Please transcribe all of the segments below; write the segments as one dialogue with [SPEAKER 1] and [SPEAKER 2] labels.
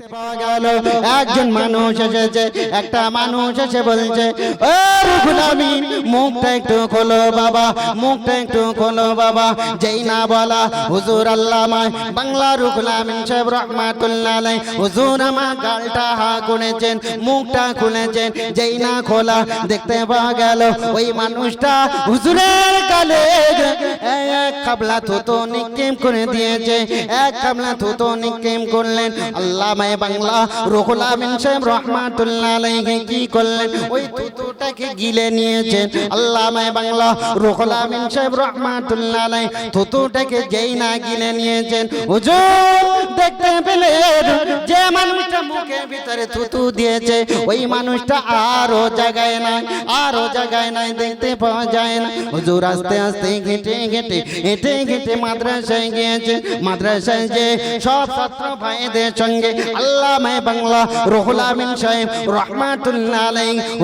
[SPEAKER 1] দেখতে পাওয়া গেল। একজন মানুষ এসেছে, একটা মানুষ এসে বলছে "ও রুহুল মুখটা একটু খোলো বাবা, মুখটা একটু খোলো বাবা। যেই না বলা, হুজুর আল্লামায়, বাংলা রহমাতুল্লাহ হুজুর আমার গালটা হা করেছেন মুখটা খুলেছেন। যেই না খোলা, দেখতে পাওয়া গেল, ওই মানুষটা হুজুরের গালে এক কাবলা থুতো নিকেম করে দিয়েছে, এক কাবলা থুতো নিকেম করলেন। আল্লাহ মায় বাংলা। রুহুল আমিন সাহেব রহমাতুল্লাহ আলাইহি কি করলেন? ওই থুতুটাকে গিলে নিয়েছেন। আল্লাহ মায় বাংলা। রুহুল আমিন সাহেব রহমাতুল্লাহ আলাইহি থুতুটাকে যেই না গিলে নিয়েছেন। হুজুর, দেখতে পেলেন যে মানুষটা মুখের ভিতরে থুতু দিয়েছে। ওই মানুষটা আরও জায়গায় নাই, আরও জায়গায় নাই, দেখতে পাওয়া যায় না। হুজুর আস্তে আস্তে ঘেটে ঘেটে হেঁটে ঘেটে মাদ্রাসায় গিয়েছে। মাদ্রাসায় যে সব ছাত্র ভাইদের সঙ্গে আল্লাহ মায় বাংলা রহুল আমিন সাহেব রহমাতুল্লাহ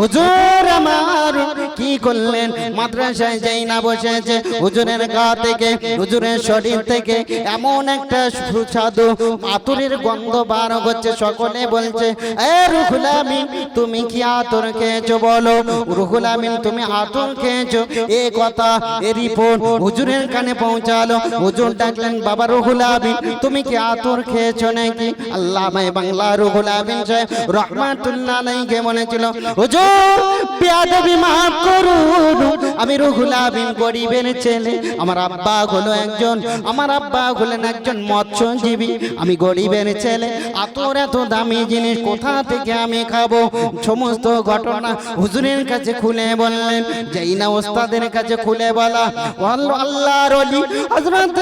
[SPEAKER 1] হুজুর আমার, কি করলেন? মাদ্রাসায় যেই না বসেছে, হুজুরের গা থেকে, হুজুরের শরীর থেকে এমন একটা সুস্বাদু আতুরের গন্ধ বার হচ্ছে, সকলে বলছে, এ রুহুল আমিন, তুমি কি আতর খেয়েছো বলো? রুহুল আমিন, তুমি আতর খেয়েছো? এ কথা, এ রিপোর্ট হুজুরের কানে পৌঁছালো। হুজুর ডাকলেন, বাবা রুহুল আমিন, তুমি কি আতর খেয়েছো নাকি? আল্লাহ বাংলা রুহুল আমিন রহমাতুল্লাহ আলাইহি বলেছিল মাফ করুন। আমি রুহুল আমিন গরিবের ছেলে। আমার আব্বা হলো একজন, আমার আব্বা হলেন একজন মৎস্যজীবী। আমি গরিবের ছেলে। আতর এত দামি জিনিস কোথা থেকে আমি খাব? সমস্ত ঘটনা হুজুরের কাছে খুলে বললেন, যেই না ওস্তাদের কাছে খুলে বলা। আল্লাহ- অলি হযরত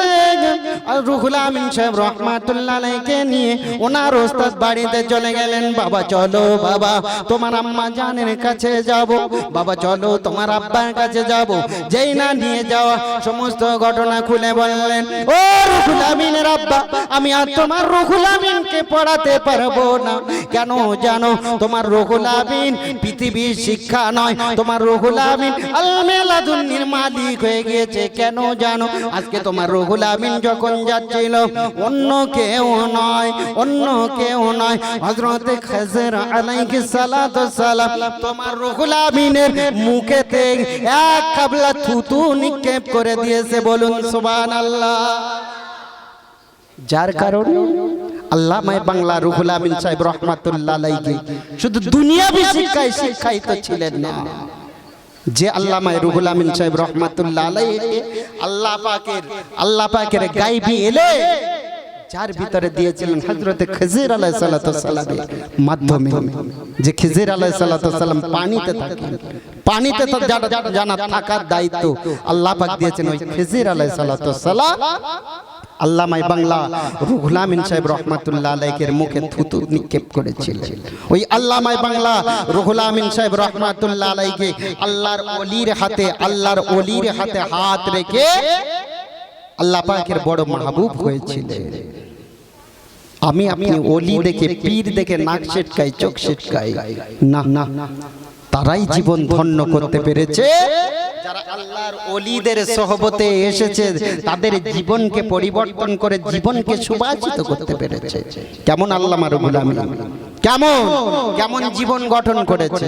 [SPEAKER 1] রুহুল আমিন সাহেব রহমাতুল্লাহ আলাইহিকে নিয়ে ওনার ওস্তাদ বাড়িতে চলে গেলেন, বাবা, চলো, বাবা, তোমার আম্মা জানের কাছে যাব। বাবা, চলো, তোমার আব্বার কাছে যাব। যেই না নিয়ে যাওয়া সমস্ত ঘটনা খুলে বললেন, ও রুহুল আমিনের আব্বা, আমি আর তোমার রুহুল আমিনকে পড়াতে পারব না। কেন জানো, তোমার রুহুল আমিন পৃথিবীর শিক্ষা নয়, তোমার রুহুল আমিন আলমেলাদুন্নির মালিক হয়ে গিয়েছে। কেন জানো, আজকে তোমার রুহুল আমিন যখন যাচ্ছিল, অন্য কেউ নয়, অন্য কেউ নয় হযরতে খাজর আলাইহিস সালাতু সালাম তোমার রুহুল আমিনের মুখেতে এক কাবলা থুতু নিক্ষেপ করে দিয়েছে, বলুন সুবহানাল্লাহ। যার কারণে আল্লাহ মায় বাংলা রুহুল আমিন সাহেব রহমাতুল্লাহ আলাইহি শুধু দুনিয়াবি শিক্ষায় শিক্ষায়িত ছিলেন না। যে আল্লামায় রুহুল আমিন সাহেব রহমাতুল্লাহ আলাইহি, আল্লাহ পাকের আল্লাহ পাকের গাইবি এলে যার ভিতরে দিয়েছিলেন হযরতে খিজির সালাতু সালামের মাধ্যমে। যে খিজির সালাতু সালাম পানিতে থাকেন। পানিতে তো জানা- থাকার দায়িত্ব আল্লাহ পাক দিয়েছেন ওই খিজির সালাতু সালাম আল্লামাই বাংলা রুহুল আমিন সাহেব রহমাতুল্লাহ আলাইকের মুখে থুতু নিক্ষেপ করেছিলেন ওই আল্লামাই বাংলা রুহুল আমিন সাহেব রহমাতুল্লাহ আলাইকে আল্লাহর ওলির হাতে আল্লাহর ওলির হাতে হাত রেখে আল্লাহ পাকের বড় মাহবুব হয়েছিলেন। আমি আপনি ওলি দেখে পীর দেখে নাক সেটকাই চোখ সেটকাই না না তারাই জীবন ধন্য করতে পেরেছে। যারা আল্লাহর ওলিদের সহবতে এসেছে তাদের জীবনকে পরিবর্তন করে জীবনকে সুবাচিত করতে পেরেছে। কেমন আল্লাহ মারুবুল আমিন? কেমন? কেমন জীবন গঠন করেছে?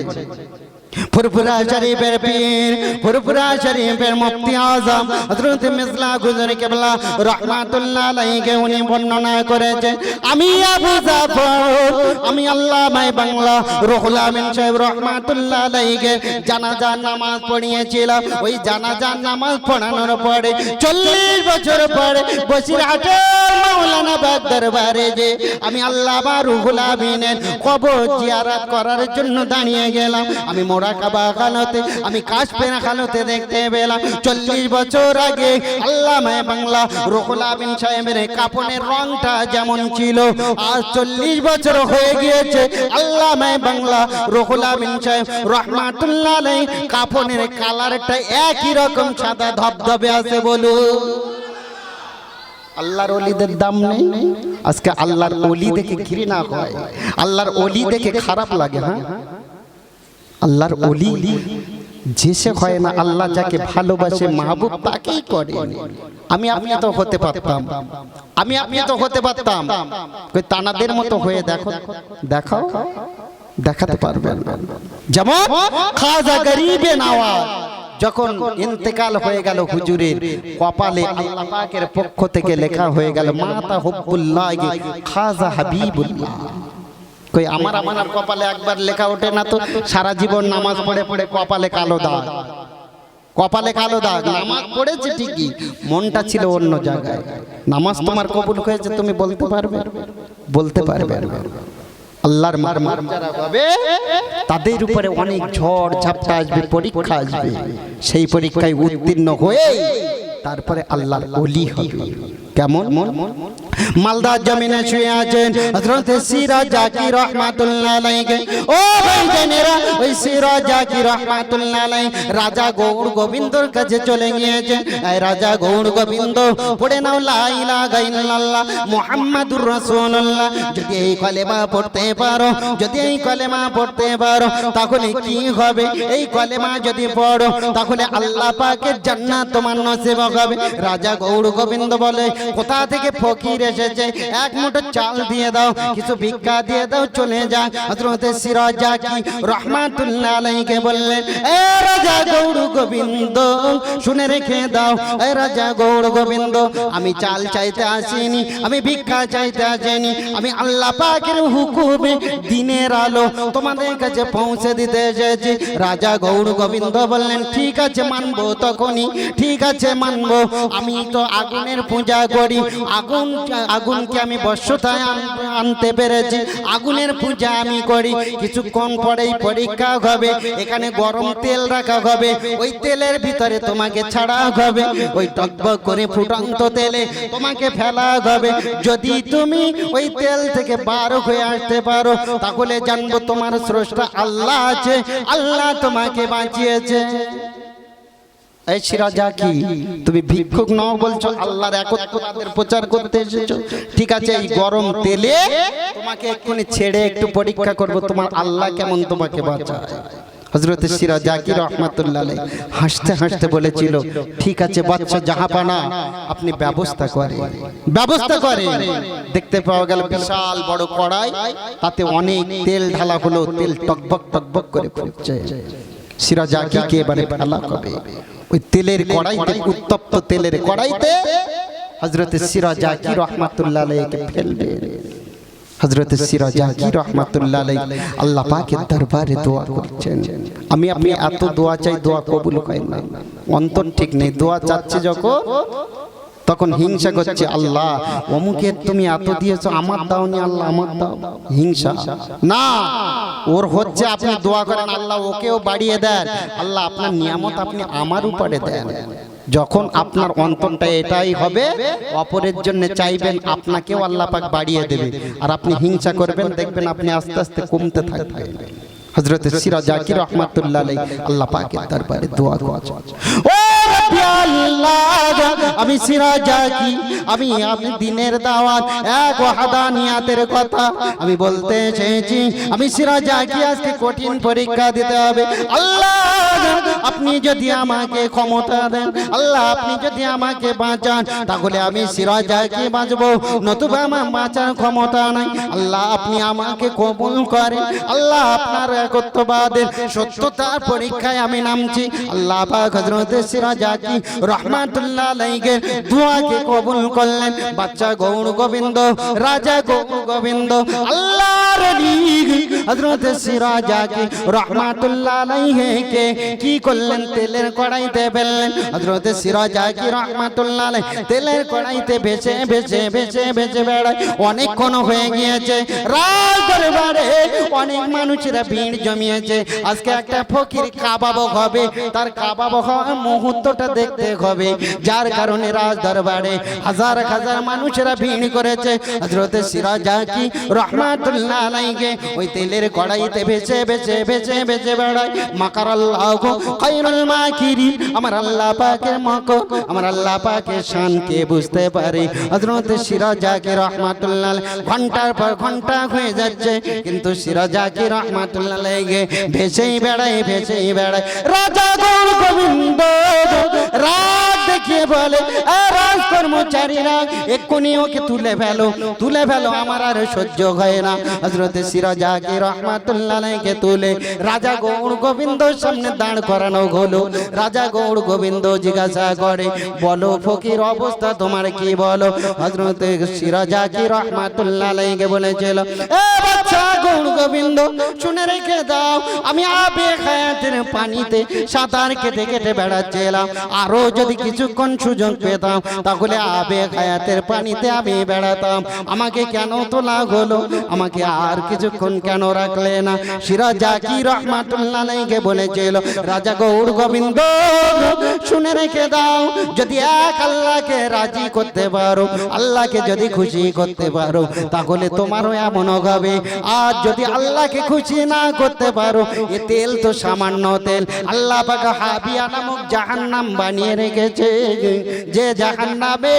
[SPEAKER 1] ফুরফুরা শরীফের পীর, ফুরফুরা শরীফের মুফতি আজম, হযরত মিসলা গুজর কেবলা রাহমাতুল্লাহ আলাইহি উনি বর্ণনা করেছে আমি আবু জাফর, আমি আল্লাহ মাই বাংলা, রুহুল আমিন সাহেব রাহমাতুল্লাহ আলাইহি জানাজা নামাজ পড়িয়েছিলাম। ওই জানাজা নামাজ পড়ানোর পরে 40 বছর পরে বসিরহাটের মাওলানা বাগ দরবারে যে আমি আল্লাহ বা রুহুল আমিনের কবর জিয়ারত করার জন্য দাঁড়িয়ে গেলাম, আমি আমি কাশপেনা দেখতে পেলাম। চল্লিশ বছর আগে আল্লাহ মায় বাংলা সাহেবের কাপনের রংটা যেমন ছিল আজ চল্লিশ বছর হয়ে গিয়েছে আল্লাহ মায় বাংলা সাহেব রহমাতুল্লাহ আলাই কাপনের কালারটা একই রকম, সাদা ধবধবে আছে বলুন। আল্লাহর অলিদের দাম নেই। আজকে আল্লাহর অলি দেখে ঘৃণা হয়। আল্লাহর অলি দেখে খারাপ লাগে হ্যাঁ? আল্লাহর অলি যে সে হয় না আল্লাহ যাকে ভালোবাসে মাহবুব তাকেই করে আমি আপনি তো হতে পারতাম। আমি আপনি তো হতে পারতাম। তানাদের মতো হয়ে দেখো দেখাও। দেখাতে পারবেন। যেমন খাজা গরিবে নওয়াজ যখন ইন্তেকাল হয়ে গেল হুজুরের কপালে আল্লাহ পাকের পক্ষ থেকে লেখা হয়ে গেল মাতা হুব্বুল্লাহ খাজা হাবিবুল্লাহ। কই, আমার আমার কপালে একবার লেখা ওঠে না তো? সারা জীবন নামাজ পড়ে পড়ে কপালে কালো দাগ। কপালে কালো দাগ, নামাজ পড়েছে ঠিকই, মনটা ছিল অন্য জায়গায়। নামাজ তোমার কবুল হয়েছে তুমি বলতে পারবে? বলতে পারবে আল্লাহর মার মার যারা হবে তাদের উপরে অনেক ঝড়, ঝাপটা আসবে, পরীক্ষা আসবে। সেই পরীক্ষায় উত্তীর্ণ হয়ে তারপরে আল্লাহর ওলি হবে। কেমন? মালদা জমিনে শুয়ে আছেন হযরত সিরাজ জাকির রাহমাতুল্লাহ আলাইহি? ও ভাইজানেরা, ওই সিরাজ জাকির রাহমাতুল্লাহ আলাইহি? রাজা গৌড় গোবিন্দর কাছে চলে গিয়েছেন এই রাজা গৌড় গোবিন্দ, পড়ে নাও লা ইলাহা ইল্লাল্লাহ, মুহাম্মাদুর রাসূলুল্লাহ। যদি এই কলেমা পড়তে পারো, যদি এই কলেমা পড়তে পারো, তাহলে কি হবে? এই কলেমা যদি পড়ো, তাহলে আল্লাহ পাকের জান্নাত তোমার নসিব হবে। রাজা গৌড় গোবিন্দ বলে কোথা থেকে ফকির এসেছে? এক মুঠো চাল দিয়ে দাও কিছু ভিক্ষা দিয়ে দাও চলে যা। হযরত সিরাজ জাকি রহমাতুল্লাহ আলাইহিকে বললেন এ রাজা গৌড় গোবিন্দ শুনে রেখে দাও এ রাজা গৌড় গোবিন্দ আমি চাল চাইতে আসিনি আমি ভিক্ষা চাইতে আসিনি আমি আল্লাহ পাকের হুকুমে দিনের আলো তোমাদের কাছে পৌঁছে দিতে এসেছি। রাজা গৌড় গোবিন্দ বললেন ঠিক আছে মানবো তখনই ঠিক আছে মানবো। আমি তো আগুনের পূজা করি, আগুন আগুনকে আমি বর্ষতায় আনতে পেরেছি, আগুনের পূজা আমি করি। কিছুক্ষণ পরেই পরীক্ষা হবে, এখানে গরম তেল রাখা হবে, ওই তেলের ভিতরে তোমাকে ছাড়া হবে, ওই টকবক করে ফুটন্ত তেলে তোমাকে ফেলা হবে। যদি তুমি ওই তেল থেকে বার হয়ে আসতে পারো, তাহলে জানব তোমার স্রষ্টা আল্লাহ আছে, আল্লাহ তোমাকে বাঁচিয়েছে। তুমি ভিক্ষুক বলছো, আল্লাহর প্রচার করতে ঠিক আছে, এই গরম তেলে এক্ষুনি ছেড়ে একটু তোমার আল্লাহ কেমন তোমাকে হজরত হাসতে হাসতে বলেছিল, ঠিক আছে বাচ্চা জাহাপানা, আপনি ব্যবস্থা করে ব্যবস্থা করে দেখতে পাওয়া গেল বিশাল বড় কড়াই, তাতে অনেক তেল ঢালা হলো, তেল টকবক টকবক করে সিরা জাকিকে এবারে ফেলা হবে ওই তেলের কড়াইতে উত্তপ্ত তেলের কড়াইতে হজরত সিরা জাকি রহমাতুল্লাহ আলাইহিকে ফেলবে। হজরত সিরা জাকি রহমাতুল্লাহ আলাইহি আল্লাহ পাকের দরবারে দোয়া করছেন আমি আপনি এত দোয়া চাই দোয়া কবুল হয় না অন্তর ঠিক নেই দোয়া চাচ্ছে যখন তখন হিংসা করছে আল্লাহ অমুকে তুমি এত দিয়েছ আমার দাওনি আল্লাহ আমার দাও। হিংসা। না ওর হচ্ছে আপনি দোয়া করেন আল্লাহ ওকেও বাড়িয়ে দেন। আল্লাহ আপনার নিয়ামত আপনি আমার উপরে দেন। যখন আপনার অন্তরটা এটাই হবে অপরের জন্য চাইবেন আপনাকেও আল্লাহ পাক বাড়িয়ে দেবে। আর আপনি হিংসা করবেন দেখবেন আপনি আস্তে আস্তে কমতে থাকবেন। হজরত সিরা জাকির রহমাতুল্লাহ আলাইহি আল্লাহ পাকের দরবারে দোয়া করছেন ও আমি সিরা জাকি আমি আমি দিনের দাওয়াত। এক ওয়াহাদানিয়াতের কথা আমি বলতে এসেছি আমি সিরা জাকি আজকে কঠিন পরীক্ষা দিতে হবে। আল্লাহ, আপনি যদি আমাকে ক্ষমতা দেন, আল্লাহ, আপনি যদি আমাকে বাঁচান, তাহলে আমি সিরা জাকি বাঁচবো। নতুবা আমার বাঁচার ক্ষমতা নাই। আল্লাহ, আপনি আমাকে কবুল করেন। আল্লাহ, আপনার একত্ববাদের সত্যতার পরীক্ষায় আমি নামছি। আল্লাহ পাক হযরত সিরাজাকি রহমাতুল্লাহ আলাইহি দোয়াকে কবুল করলেন? বাচ্চা গৌড় গোবিন্দ, রাজা গৌড় গোবিন্দ, আল্লাহর হযরত সিরাজাকি রহমাতুল্লাহ আলাইহি কে কি করলেন? তেলের কড়াইতে ফেললেন হযরত সিরাজাকি রহমাতুল্লাহ আলাইহি, তেলের কড়াইতে ভেসে ভেসে ভেসে ভেসে বেড়ায়। অনেকক্ষণ হয়ে গিয়েছে। রাজ দরবারে অনেক মানুষেরা ভিড় জমিয়েছে। আজকে একটা ফকির কাবাব হবে। তার কাবাব হওয়ার মুহূর্তটা দেখতে হবে? যার কারণে রাজ দরবারে হাজার হাজার মানুষেরা ভিড় করেছে। হযরত সিরাজাকি রহমাতুল্লাহ আলাইহি ওই তেলের কড়াইতে ভেসে ভেসে ভেসে ভেসে বেড়ায়। মাকার আল্লাহ খায়রুল মাকিরি আমার আল্লাহ পাকের মক আমার আল্লাহ পাকের শানকে বুঝতে পারে? হযরত সিরাজাকে রহমাতুল্লাহ ঘণ্টার পর ঘণ্টা হয়ে যাচ্ছে, কিন্তু সিরাজাকে রহমাতুল্লাহ লেগে ভেসেই বেড়ায় ভেসেই বেড়ায়। রাজা গৌর গোবিন্দ রাত দেখিয়ে বলে, "এ রাজ কর্মচারীরা, এক্ষুনি ওকে তুলে ফেলো তুলে ফেলো, আমার আর সহ্য হয় না। হজরতে সিরাজাকে রহমাতুল্লাহকে তুলে, রাজা গৌর গোবিন্দর সামনে দাঁড় করানো হলো। রাজা গৌর গোবিন্দ জিজ্ঞাসা করে, বলো ফকির অবস্থা তোমার কি বলো? হজরতে সিরাজাকে রহমাতুল্লাহকে বলেছিল, এ বাচ্চা গোবিন্দ, শুনে রেখে দাও, আমি আবে খায়াতের পানিতে সাঁতার কেটে কেটে বেড়াচ্ছিলাম। আরও যদি কিছুক্ষণ সুযোগ পেতাম, তাহলে আবে খায়াতের পানিতে আমি বেড়াতাম। আমাকে কেন তোলা হলো? আমাকে আর কিছুক্ষণ কেন রাখলে না? সিরাজা কি রহমাতুল্লাহকে বলেছিল, রাজা গৌর গোবিন্দ, শুনে রেখে দাও, যদি এক আল্লাহকে রাজি করতে পারো, আল্লাহকে যদি খুশি করতে পারো, তাহলে তোমারও এমন হবে। আর যদি আল্লাহকে খুশি না করতে পারো, এ তেল তো সামান্য তেল। আল্লাহ পাক হাবিয়া নামক জাহান্নাম বানিয়ে রেখেছে। যে জাহান্নামে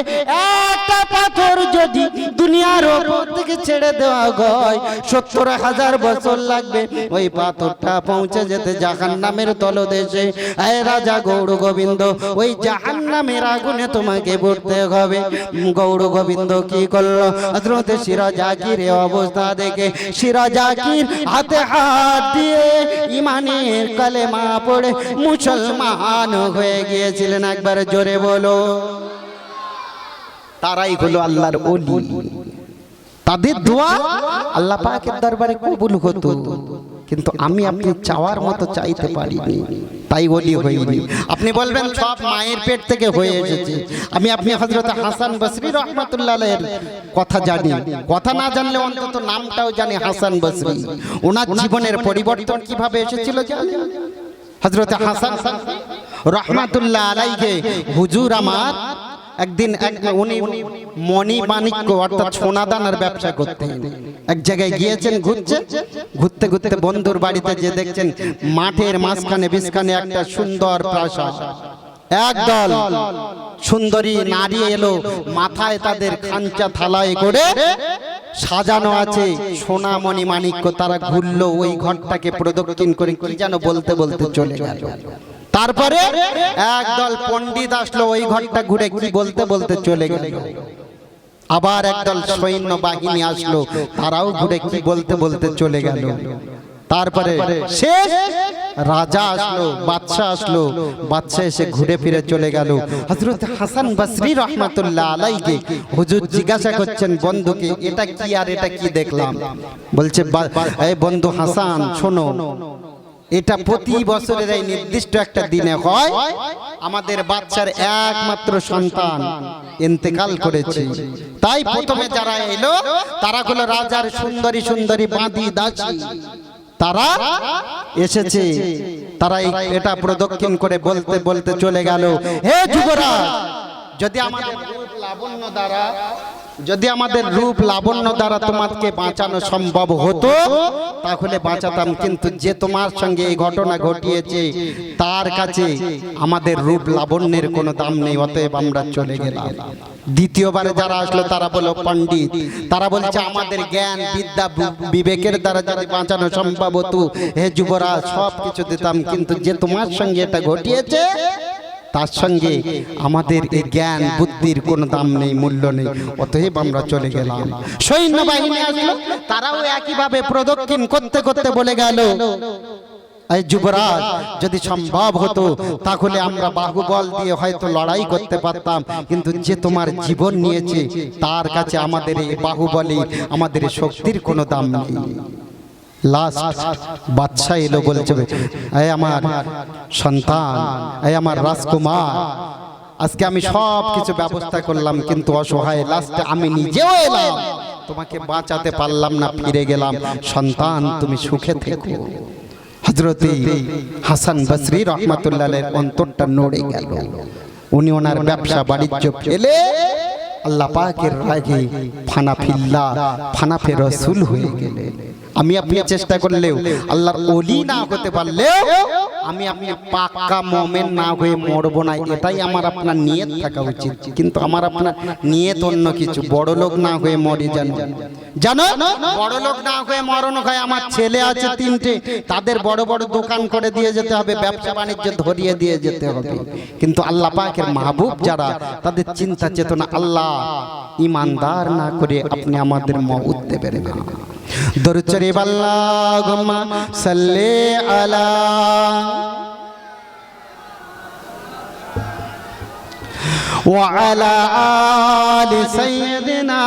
[SPEAKER 1] একটা পাথর যদি দুনিয়ার ওপর থেকে ছেড়ে দেওয়া হয়, সত্তর হাজার বছর লাগবে ওই পাথরটা পৌঁছে যেতে জাহান্নামের তলদেশে। এ রাজা গৌর গোবিন্দ, ওই জাহান্নামের আগুনে তোমাকে পড়তে হবে। গৌর গোবিন্দ কি করল? হযরত সিরাজাকির অবস্থা দেখে সিরাজাকির হাতে হাত দিয়ে ইমানের কালেমা পড়ে মুসলমান হয়ে গিয়েছিলেন একবার জোরে বলো। তারাই হলো আল্লাহর ওলি। তাদের দোয়া আল্লাহ পাকের দরবারে কবুল হতো। কিন্তু আমি আপনি চাওয়ার মতো চাইতে পারিনি। তাই ওলি হইনি। আপনি বলবেন, সব মায়ের পেট থেকে হয়ে এসেছে। আমি, আপনি হযরত হাসান বসরি রহমাতুল্লাহের কথা জানি। কথা না জানলে অন্তত নামটাও জানি হাসান বসরি। ওনার জীবনের পরিবর্তন কীভাবে এসেছিল জানেন? হযরত হাসান রহমাতুল্লাহ আলাইকে হুজুর আমার একদিন এক উনি মণি মানিক্য অর্থাৎ সোনা দানার ব্যবসা করতেন। এক জায়গায় গিয়েছেন ঘুরছেন ঘুরতে ঘুরতে বন্ধুর বাড়িতে যে দেখছেন মাঠের মাঝখানে বিস্কানে একটা সুন্দর প্রাসাদ। একদল সুন্দরী নারী এলো মাথায় তাদের খাঞ্চা থালায় করে সাজানো আছে। সোনা সোনামণি মানিক্য তারা ঘুরলো ওই ঘরটাকে প্রদক্ষিণ করে কি যেন বলতে বলতে চলে গেল। তারপরে একদল পণ্ডিত আসলো ওই ঘরটা ঘুরে কি বলতে বলতে চলে গেল। আবার একদল সৈন্য বাহিনী আসলো। তারাও ঘুরে কি বলতে বলতে চলে গেল। তারপরে শেষ রাজা আসলো বাদশা আসলো বাদশা এসে ঘুরে ফিরে চলে গেল। হযরত হাসান বসরি রহমাতুল্লাহ আলাইকে হুজুর জিজ্ঞাসা করছেন, বন্ধুকে, এটা কি আর এটা কি দেখলাম? বলছে এই বন্ধু হাসান, শোনো, এটা প্রতি বছরের এই নির্দিষ্ট একটা দিনে হয়, আমাদের বাচ্চার একমাত্র সন্তান ইন্তেকাল করেছে। তাই প্রথমে যারা এলো, তারা হলো রাজার সুন্দরী সুন্দরী বাঁধি দাসী। তারা এসেছে। তারা এটা প্রদক্ষিণ করে বলতে বলতে চলে গেল। হে যুবরা যদি আমাদের রূপ লাবণ্য দ্বারা, যদি আমাদের রূপ লাবণ্য দ্বারা তোমাকে বাঁচানো সম্ভব হতো তাহলে বাঁচাতাম কিন্তু যে তোমার সঙ্গে এই ঘটনা ঘটিয়েছে, তার কাছে আমাদের রূপ লাবণ্যের কোনো দাম নেই, অতএব আমরা চলে গেলাম। দ্বিতীয়বারে যারা আসলো, তারা বলো পণ্ডিত, তারা বলছে, আমাদের জ্ঞান, বিদ্যা, বিবেকের দ্বারা যদি বাঁচানো সম্ভব হতো, হে যুবরাজ সব কিছু দিতাম, কিন্তু যে তোমার সঙ্গে এটা ঘটিয়েছে তার সঙ্গে আমাদের এই জ্ঞান, বুদ্ধির কোনো দাম নেই, মূল্য নেই। অতএব আমরা চলে গেলাম। সৈন্য বাহিনী আসলো। তারাও একইভাবে প্রদক্ষিণ করতে করতে বলে গেল, এই যুবরাজ, যদি সম্ভব হতো, তাহলে আমরা বাহুবল দিয়ে হয়তো লড়াই করতে পারতাম। কিন্তু যে তোমার জীবন নিয়েছে, তার কাছে আমাদের এই বাহুবলে আমাদের শক্তির কোনো দাম নেই। লাস্ট বাচ্চা এলো বলছে এই আমার সন্তান এই আমার রাজকুমার, আজকে আমি সব কিছু ব্যবস্থা করলাম কিন্তু অসহায় লাস্টে আমি নিজেও এলাম, তোমাকে বাঁচাতে পারলাম না, ফিরে গেলাম। সন্তান, তুমি সুখে থেকো। হজরতে হাসান বসরি রহমাতুল্লাহের অন্তরটা নড়ে গেল। উনি ওনার ব্যবসা বাণিজ্য ফেলে আল্লাহ পাকের রাগে ফানা ফিল্লা ফানা ফে রসুল হয়ে গেলে আমি আপনি চেষ্টা করলেও আল্লাহর অলি না হতে পারলেও আমি আপনি পাক্কা মোমেন না হয়ে মরবো না এটাই আমার আপনার নিয়ত থাকা উচিত। কিন্তু আমার আপনার নিয়ত অন্য কিছু বড় লোক না হয়ে মরে জানো। জানো। বড় লোক না হয়ে মরণ হয় আমার ছেলে আছে তিনটে তাদের বড় বড় দোকান করে দিয়ে যেতে হবে ব্যবসা বাণিজ্য ধরিয়ে দিয়ে যেতে হবে। কিন্তু আল্লাহ পাকের মাহবুব যারা তাদের চিন্তা চেতনা আল্লাহ ইমানদার না করে আপনি আমাদের মউত দেবেন না। দরুদ শরীফ আল্লাহুম্মা সাল্লি আলা وعلى آل سيدنا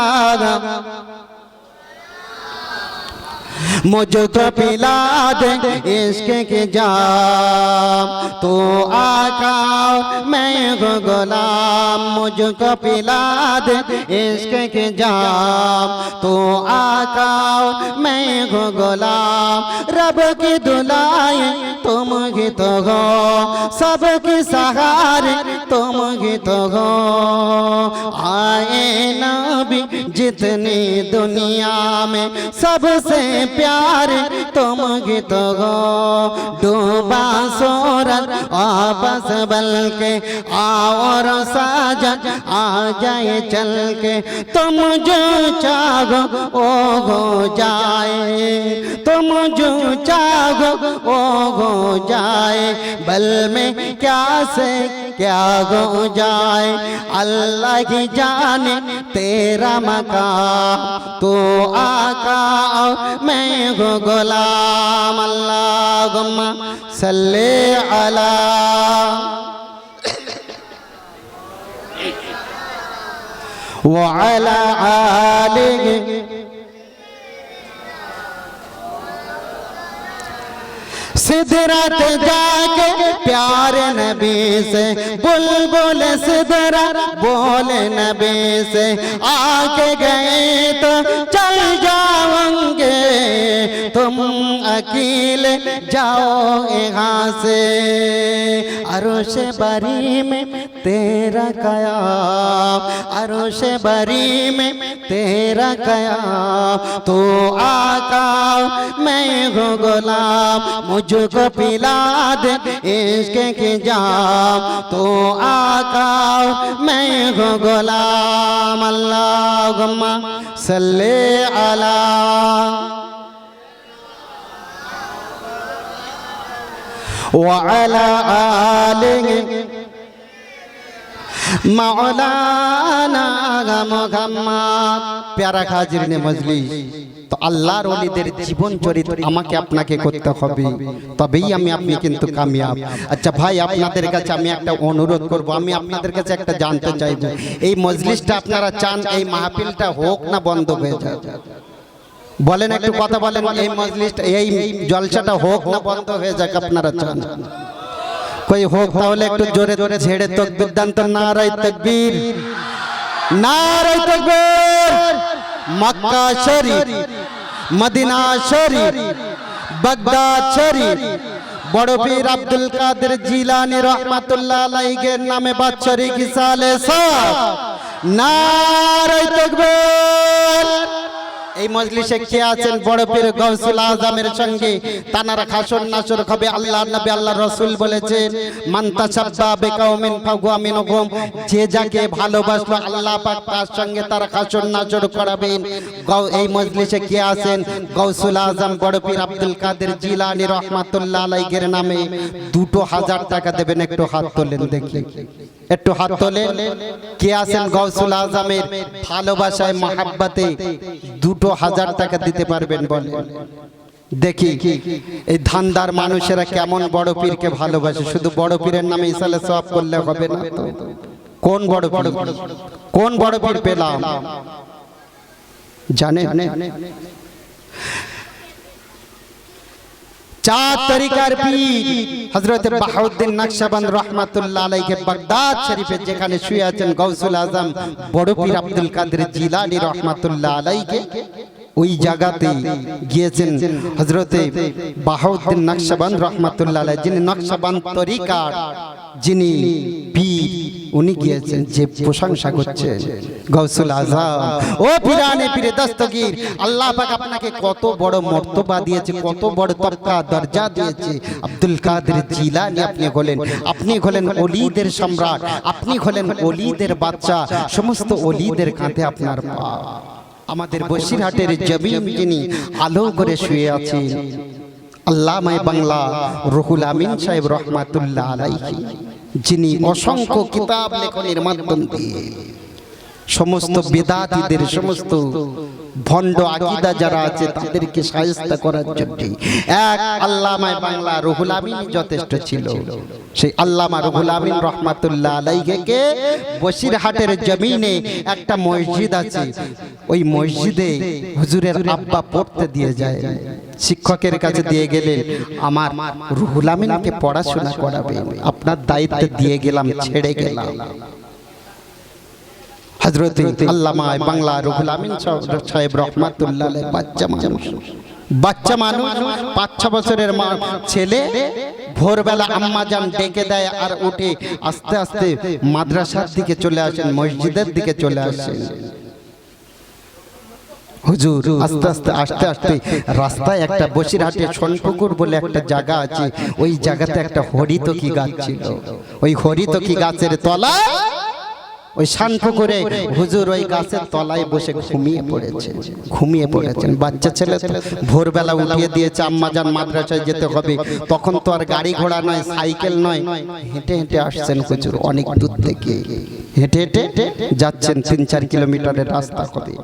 [SPEAKER 1] مجھ کو پلا دیں عشق کے جام۔ تو آقا، میں غلام مجھ کو پلا دیں عشق کے جام۔ تو آقا، میں غلام، رب کی دلائیں تم ہی تو ہو۔ سب کے سہارے تم ہی تو ہو۔ آئے نبی، جتنی دنیا میں سب سے پیار تم گی تو گو ڈوبا سورت آپس بل کے آور ساجن آ چل کے تم جو چاگو او گو جائے تم جو چاگو او گو جائے بل میں کیا سے کیا گو جائے اللہ کی جانے تیرا مکان تو آقا میں میں غلام اللہم صلی علی وعلا آلہ سدرت جا کے پیار نبی سے بل بل صدرت بول نبی سے آ کے گئے تو چل جاؤں तुम अकेले जाओ यहाँ से अरुष बरी में तेरा कयाम अरुष बरी में तेरा कयाम तो आका मैं हूँ गुलाम मुझको पिला दे इश्क की जाम तो आका मैं हूँ गुलाम अल्लाहुम्मा सल्ले अला وعلى آله মাওলানা মুহাম্মদ প্যারা হাজিরিনে মজলিস তো আল্লাহর ওলিদের জীবন চরিত্র আমাকে আপনাকে করতে হবে তবেই আমি আপনি কিন্তু কামিয়াব আচ্ছা ভাই আপনাদের কাছে আমি একটা অনুরোধ করব আমি আপনাদের কাছে একটা জানতে চাই যে এই মজলিসটা আপনারা চান এই মাহফিলটা হোক না বন্ধ হয়ে যায় বলেন একটু কথা বলেন এই মজলিসটা এই জলসাটা হোক না বন্ধ হয়ে যাক আপনারা চান। কই হোক তাহলে একটু জোরে জোরে ছেড়ে তকবির দান তো নারাই তকবীর। নারাই তকবীর। মক্কা শরীফ মদিনা শরীফ বাগদাদ শরীফ। বড় পীর আব্দুল কাদের জিলানি রহমাতুল্লাহ আলাইহির নামে বাৎসরিক সালে সব নারাই তকবীর। এই মজলিসে কে আছেন বড় পীর গৌসুল আজমের সঙ্গে? তানারা খাসর নাসর হবে আল্লাহ নবী আল্লাহ রসুল বলেছেন মান তাসাব্বা বিকাউমিন ফাগুয়া মিনহুম যে যাকে ভালোবাসলো আল্লাহ পাক তার সঙ্গে তারা খাসর নাসর করাবেন। এই মজলিসে কে আছেন? গৌসুল আজম বড় পীর আব্দুল কাদের জিলানি রহমাতুল্লাহ আলাইহির নামে দুটো হাজার টাকা দেবেন একটু হাত তোলেন দেখি। একটু হাত তোলেন। কে আছেন গৌসুল আজমের? ভালোবাসায়, মহাব্বাতে দুটো হাজার টাকা দিতে পারবেন বলে দেখি, এই ধান্দার মানুষেরা কেমন বড় পীরকে ভালোবাসে? শুধু বড় পীরের নামে ইসালে সব করলে হবে না কোন বড় পীর? কোন বড় পীর পেলাম? জানে চার তরিকার পীর হযরত বাহাউদ্দিন নকশবন্দ আলাইহি বাগদাদ শরীফে যেখানে শুয়ে আছেন গৌসুল আজম, বড় পীর আব্দুল কাদের জিলানী আলাইহি, ওই জায়গাতে গিয়েছেন হযরতে বাহাউদ্দিন নকশবন্দ রাহমাতুল্লাহ আলাইহি, যিনি নকশবন্দ তরিকার, যিনি পীর। উনি গিয়েছেন যে প্রশংসা করছেন। গৌসুল আজম ও পিরানে পীরে দস্তগীর, আল্লাহ পাক আপনাকে কত বড় মর্তবা দিয়েছে, কত বড় তবকা, দরজা দিয়েছে। আব্দুল কাদের জিলানি আপনি হলেন আপনি হলেন অলিদের সম্রাট, আপনি হলেন অলিদের বাচ্চা সমস্ত অলিদের কাঁধে আপনার পা। আমাদের বসিরহাটের জমিন যিনি আলো করে শুয়ে আছেন, আল্লামায় বাংলা রহুল আমিন সাহেব রহমাতুল্লাহ আলাইহি। যিনি অসংখ্য কিতাব লেখনের মাধ্যম দিয়ে সমস্ত বেদাতিদের সমস্ত ভণ্ড আকিদা যারা আছে তাদেরকে সাহায্য করার জন্য এক আল্লামায় বাংলা রুহুল আমিন যথেষ্ট ছিল। সেই আল্লামা রুহুল আমিন রহমাতুল্লাহ আলাইকে বসিরহাটের জমিনে একটা মসজিদ আছে। ওই মসজিদে হুজুরের আব্বা পড়তে দিয়ে যায়। শিক্ষকের কাছে দিয়ে গেলেন আমার রুহুল আমিনকে পড়াশোনা করাবে। আপনার দায়িত্ব দিয়ে গেলাম ছেড়ে গেলাম। হজরত আল্লামা বাংলা রুহুল আমিন সাহেব রহমাতুল্লাহ বাচ্চা মানুষ। বাচ্চা মানুষ পাঁচ ছ বছরের মা ছেলে ভোরবেলা আম্মা যান ডেকে দেয় আর উঠে আস্তে আস্তে মাদ্রাসার দিকে চলে আসেন মসজিদের দিকে চলে আসেন। হুজুর আস্তে আস্তে আস্তে আস্তে রাস্তায় একটা বসিরহাটে সোনপুকুর বলে একটা জায়গা আছে ওই জায়গাতে একটা হরিতকি গাছ ছিল। ওই হরিতকি গাছের তলায় ওই শানপুকুরে হুজুর ওই গাছের তলায় বসে ঘুমিয়ে পড়েছে ঘুমিয়ে পড়েছেন। বাচ্চা ছেলে ভোরবেলা উঠিয়ে দিয়েছে আম্মা যান মাদ্রাসায় যেতে হবে তখন তো আর গাড়ি ঘোড়া নয় সাইকেল নয়। হেঁটে হেঁটে আসছেন হুজুর অনেক দূর থেকে। হেঁটে হেঁটে যাচ্ছেন তিন চার কিলোমিটারের রাস্তা হবে